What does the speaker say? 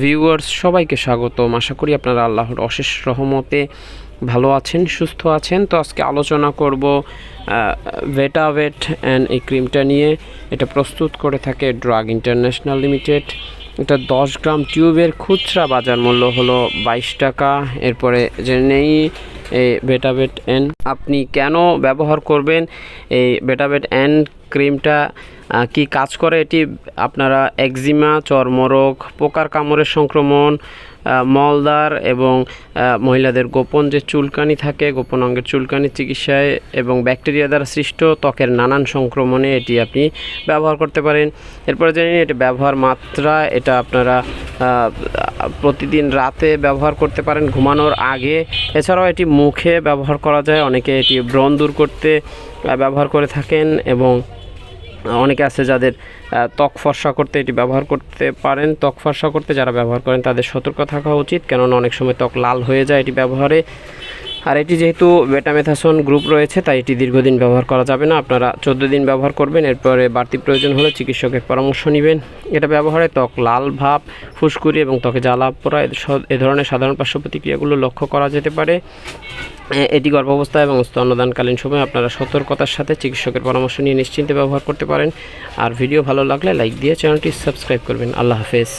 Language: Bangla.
ভিউয়ার্স সবাইকে স্বাগতম। আশা করি আপনারা আল্লাহর অশেষ রহমতে ভালো আছেন, সুস্থ আছেন। তো আজকে আলোচনা করব ভেটাভেট অ্যান্ড এই ক্রিমটা নিয়ে। এটা প্রস্তুত করে থাকে ড্রাগ ইন্টারন্যাশনাল লিমিটেড এটা দশ গ্রাম টিউবের খুচরা বাজার মূল্য হলো বাইশ টাকা। এরপরে জেনে নেই, এই বেটাবেট এন আপনি কেন ব্যবহার করবেন? এই বেটাবেট এন ক্রিমটা কি কাজ করে এটি আপনারা একজিমা, চর্মরোগ, পোকার কামড়ের সংক্রমণ মলদার এবং মহিলাদের গোপন যে চুলকানি থাকে, গোপন অঙ্গের চুলকানি চিকিৎসায় এবং ব্যাকটেরিয়া দ্বারা সৃষ্ট ত্বকের নানান সংক্রমণে এটি আপনি ব্যবহার করতে পারেন। এরপরে জানি এটি ব্যবহার মাত্রা, এটা আপনারা প্রতিদিন রাতে ব্যবহার করতে পারেন, ঘুমানোর আগে। এছাড়াও এটি মুখে ব্যবহার করা যায়, অনেকে এটি ব্রণ দূর করতে ব্যবহার করে থাকেন এবং অনেকে আছে যাদের ত্বক ফর্সা করতে এটি ব্যবহার করতে পারেন। ত্বক ফর্সা করতে যারা ব্যবহার করেন তাদের সতর্ক থাকা উচিত, কেননা অনেক সময় ত্বক লাল হয়ে যায় এটি ব্যবহারে। আর এটি যেহেতু বেটামেথাসন গ্রুপ রয়েছে, তাই এটি দীর্ঘদিন ব্যবহার করা যাবে না। আপনারা চোদ্দ দিন ব্যবহার করবেন, এরপরে বাড়তি প্রয়োজন হলে চিকিৎসকের পরামর্শ নেবেন। এটা ব্যবহারে ত্বক লাল ভাব, ফুসকুড়ি এবং ত্বকে জ্বালা পোড়া এ ধরনের সাধারণ পার্শ্ব প্রতিক্রিয়াগুলো লক্ষ্য করা যেতে পারে। এটি গর্ভাবস্থা এবং স্তন্যদানকালীন সময় আপনারা সতর্কতার সাথে চিকিৎসকের পরামর্শ নিয়ে নিশ্চিন্তে ব্যবহার করতে পারেন। আর ভিডিও ভালো লাগলে লাইক দিয়ে চ্যানেলটি সাবস্ক্রাইব করবেন। আল্লাহ হাফেজ।